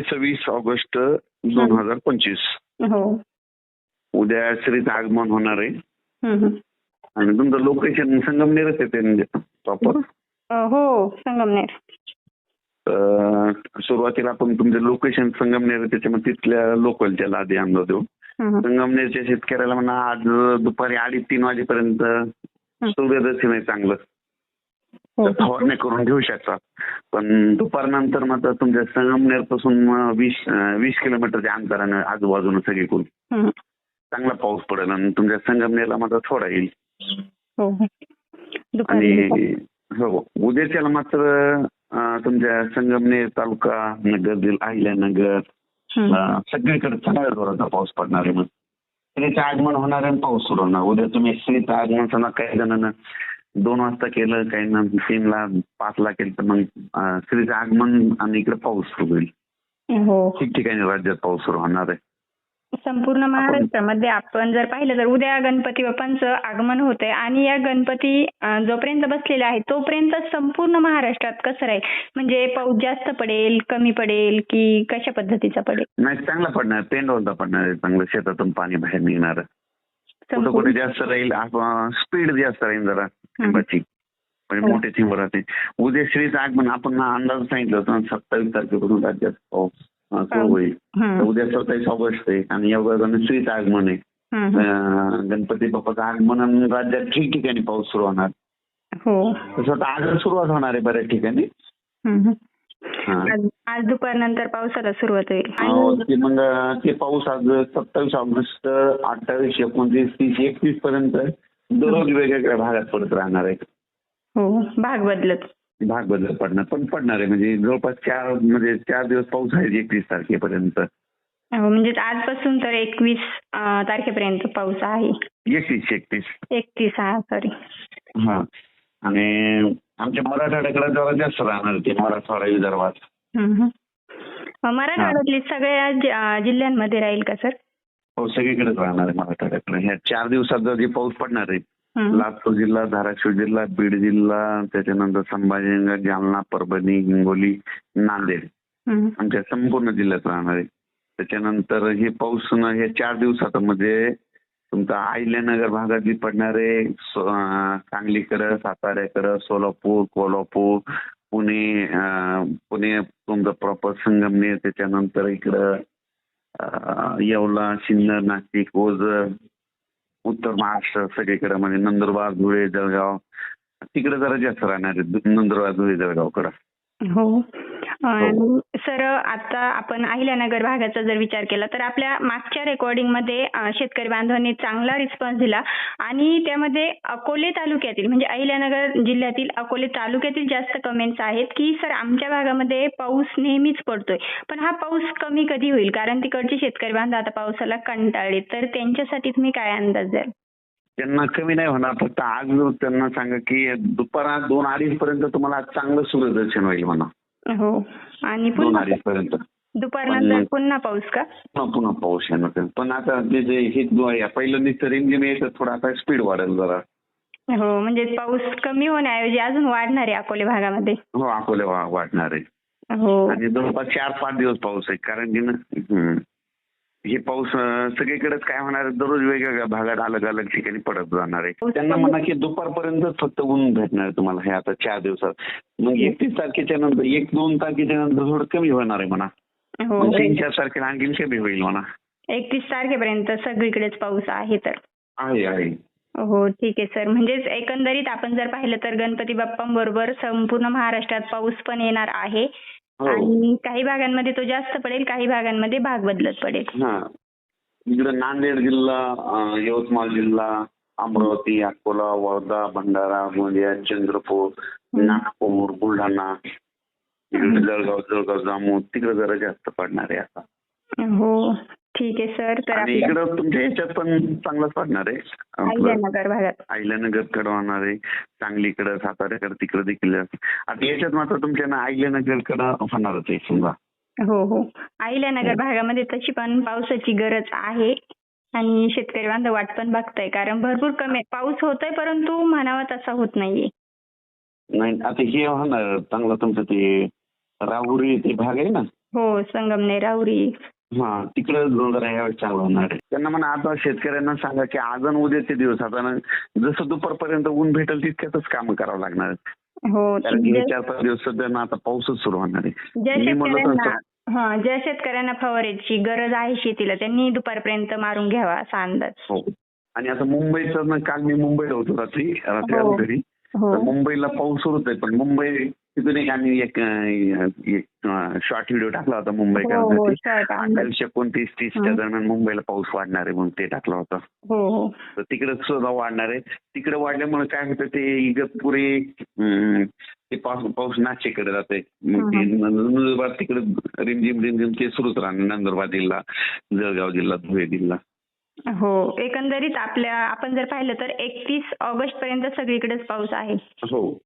सव्वीस ऑगस्ट दोन हजार पंचवीस. हो. उद्या श्रीचं आगमन होणार आहे. आणि तुमचं लोकेशन संगमनेरच येते म्हणजे प्रॉपर हो संगमनेर. सुरुवातीला आपण तुमचं लोकेशन संगमनेर त्याच्यामध्ये तिथल्या लोकलच्या आधी अंदाज देऊ. संगमनेरच्या शेतकऱ्याला म्हणा आज दुपारी अडीच तीन वाजेपर्यंत सूर्यदर्शन आहे चांगलं. फवारणी करून घेऊ शकता पण दुपारनंतर मात्र तुमच्या संगमनेरपासून वीस वीस किलोमीटरच्या अंतरानं आजूबाजूनं सगळीकडून. चांगला पाऊस पडेल आणि तुमच्या संगमनेरला मात्र थोडा येईल. हो हो. आणि हो उद्याच्याला मात्र तुमच्या संगमनेर तालुका नगर अहिल्यानगर सगळीकडे चांगल्या जोराचा पाऊस पडणार आहे. मग. स्त्रीचं आगमन होणार आहे आणि पाऊस सुरू होणार. उद्या तुम्ही स्त्रीचं आगमन समजा काही जणांना दोन वाजता केलं काही ना तीनला पाचला केलं तर मग स्त्रीचं आगमन आणि इकडे पाऊस सुरू होईल. हो. ठिकठिकाणी राज्यात पाऊस सुरू होणार आहे. संपूर्ण महाराष्ट्रामध्ये आपण जर पाहिलं तर उद्या गणपती बाप्पांचं आगमन होत आहे आणि या गणपती जोपर्यंत बसलेला आहे तोपर्यंत संपूर्ण महाराष्ट्रात कसं राहील? म्हणजे पाऊस जास्त पडेल कमी पडेल की कशा पद्धतीचा पडेल? नाही चांगला पडणार पेंडोलता पडणार आहे चांगलं शेतातून पाणी बाहेर निघणार. कुठं जास्त राहील स्पीड जास्त राहील जरा. थेंबाची म्हणजे हो. मोठे थेंब राहते उद्या श्रीचं आगमन आपण अंदाज सांगितलं होतं सत्तावीस तारखेपासून राज्यात पाऊस अं, सुरू होईल. तर हम्म, उद्या सत्तावीस ऑगस्ट आहे आणि एवढं श्रीचं आगमन आहे गणपती बाप्पाचं आगमन राज्यात ठिकठिकाणी पाऊस सुरू होणार. हो. तसं आज सुरुवात होणार आहे बऱ्याच ठिकाणी. हा. आज दुपारनंतर पावसाला सुरुवात होईल. हो, मग ते पाऊस आज सत्तावीस ऑगस्ट अठ्ठावीस एकोणतीस तीस एकतीस पर्यंत दररोज वेगवेगळ्या भागात पडत राहणार आहे. हो भाग बदलत. भाग बदल पडणार पण पडणार आहे. म्हणजे जवळपास चार म्हणजे चार दिवस पाऊस आहे एकतीस तारखेपर्यंत. हो म्हणजे आजपासून तर एकवीस तारखेपर्यंत पाऊस आहे. एकतीस एकतीस. एकतीस हा सॉरी हा. आणि आमच्या मराठवाड्याकडे जरा जास्त राहणार ते मराठवाडा विदर्भात. मराठवाड्यातली सगळ्या जिल्ह्यांमध्ये राहील का सर? हो सगळीकडेच राहणार आहे मराठवाड्याकडे ह्या चार दिवसात जर जे पाऊस पडणार आहे लातूर जिल्हा धाराशिव जिल्हा बीड जिल्हा त्याच्यानंतर संभाजीनगर जालना परभणी हिंगोली नांदेड आमच्या संपूर्ण जिल्ह्यात राहणार आहे. त्याच्यानंतर हे पाऊस हे चार दिवसामध्ये तुमचा अहिल्यानगर भागात जी पडणारे अं, सांगलीकडं साताऱ्याकडं सोलापूर कोल्हापूर पुणे पुणे तुमचं प्रॉपर संगमनेर त्याच्यानंतर इकडं येवला सिन्नर नाशिक ओझर उत्तर महाराष्ट्र सगळीकडे म्हणजे नंदुरबार धुळे जळगाव. तिकडे जरा जास्त राहणार आहे नंदुरबार धुळे जळगावकडं. हो. सर आता आपण अहिल्यानगर भागाचा जर विचार केला तर आपल्या मागच्या रेकॉर्डिंगमध्ये शेतकरी बांधवांनी चांगला रिस्पॉन्स दिला आणि त्यामध्ये अकोले तालुक्यातील म्हणजे अहिल्यानगर जिल्ह्यातील अकोले तालुक्यातील जास्त कमेंट्स आहेत की सर आमच्या भागामध्ये पाऊस नेहमीच पडतोय पण हा पाऊस कमी कधी होईल? कारण तिकडचे शेतकरी बांधव आता पावसाला कंटाळले तर त्यांच्यासाठी तुम्ही काय अंदाज द्याल? त्यांना कमी नाही होणार फक्त आज त्यांना सांगा की दुपारा दोन अडीच पर्यंत तुम्हाला चांगलं सूर्यदर्शन होईल म्हणा. हो. आणि दोन पुन्हा अडीच पर्यंत दुपारनंतर पुन्हा पाऊस का? पुन्हा पुन्हा पाऊस येणार पण आता जे हे जो आहे पहिलं नुसतं रिमझिम यायचं थोडं आता स्पीड वाढेल जरा. हो म्हणजे पाऊस कमी होण्याऐवजी अजून वाढणार आहे अकोले भागामध्ये. हो अकोले वा- वाढणार आहे. हो. आणि जवळपास चार पाच दिवस पाऊस आहे कारण की ना हम्म. हे पाऊस सगळीकडेच काय होणार आहे, दररोज वेगवेगळ्या भागात अलग अलग ठिकाणी पडत जाणार आहे. त्यांना म्हणा की दुपारपर्यंत फक्त ऊन भेटणार तुम्हाला हे आता चार दिवसात. मग एकतीस तारखेच्या नंतर एक दोन तारखेच्या नंतर थोडं कमी होणार आहे म्हणा. हो. तीन चार तारखेला आणखी कमी होईल म्हणा. एकतीस तारखेपर्यंत सगळीकडेच पाऊस आहे तर. आहे आहे. हो ठीक आहे सर. म्हणजेच एकंदरीत आपण जर पाहिलं तर गणपती बाप्पांबरोबर संपूर्ण महाराष्ट्रात पाऊस पण येणार आहे. हो आणि काही भागांमध्ये तो जास्त पडेल काही भागांमध्ये भाग बदलत पडेल. हा. इकडे नांदेड जिल्हा यवतमाळ जिल्हा अमरावती अकोला वर्धा भंडारा गोंदिया चंद्रपूर नागपूर बुलढाणा जळगाव जळगाव जामू तिकडे जरा जास्त पडणार आहे आता. हो. ठीक आहे सर. तर आणि आपल्या इकडं तुमच्या ह्याच्यात पण चांगलाच पडणार आहे. आपलं अहिल्यानगर भागात. अहिल्यानगरकडे होणार आहे. सांगलीकडे साताऱ्याकडे तिकडे देखील आता याच्यात मात्र तुमच्या ना अहिल्यानगरकडे होणारच आहे समजा. हो हो. अहिल्यानगर भागामध्ये तशी पण पावसाची गरज आहे. आणि शेतकरी बांधव वाट पण बघताय. कारण भरपूर कमी पाऊस होतोय परंतु म्हणावा तसा होत नाहीये. नाही आता हे होणार. चांगलं तुमचं ते राहुरी ते भाग आहे ना? हो संगमनेर राहुरी. हा तिकडे जरा यावेळेस चांगलं होणार आहे. त्यांना म्हणा आता शेतकऱ्यांना सांगा की आज आणि उद्याचे दिवस आता ना जसं दुपारपर्यंत ऊन भेटेल तितक्यातच कामं करावं लागणार आहेत. हो कारण की हे जे- चार पाच दिवस सध्या ना आता पाऊसच सुरू होणार आहे. ज्या मी म्हणलं शेतकऱ्यांना तसं हा ज्या शेतकऱ्यांना फवारेची गरज आहे शेतीला त्यांनी दुपारपर्यंत मारून घ्यावा असा अंदाज. हो. आणि आता मुंबईचं ना काल मी मुंबईला होतो रात्री रात्री हो. आलो घरी. हो. तर मुंबईला पाऊस सुरूच आहे पण मुंबई तिथून एक आम्ही एक शॉर्ट व्हिडिओ टाकला होता हो हो मुंबईकरांसाठी शॉर्ट अंदाज अठ्ठावीस एकोणतीस तीसच्या हं. दरम्यान मुंबईला पाऊस वाढणार आहे म्हणून ते टाकला होता. हो हो. तर तिकडे सुद्धा वाढणार आहे. तिकडे वाढल्यामुळे काय होतं ते इगतपुरी ते पाऊस नाशिककडे जाते नंदुरबार तिकडे रिमझिम रिमझिम ते सुरूच राहणार. नंदुरबार जिल्हा जळगाव जिल्हा धुळे जिल्हा. हो एकंदरीत आपल्या आपण जर पाहिलं तर एकतीस ऑगस्ट पर्यंत सगळीकडेच पाऊस आहे. हो.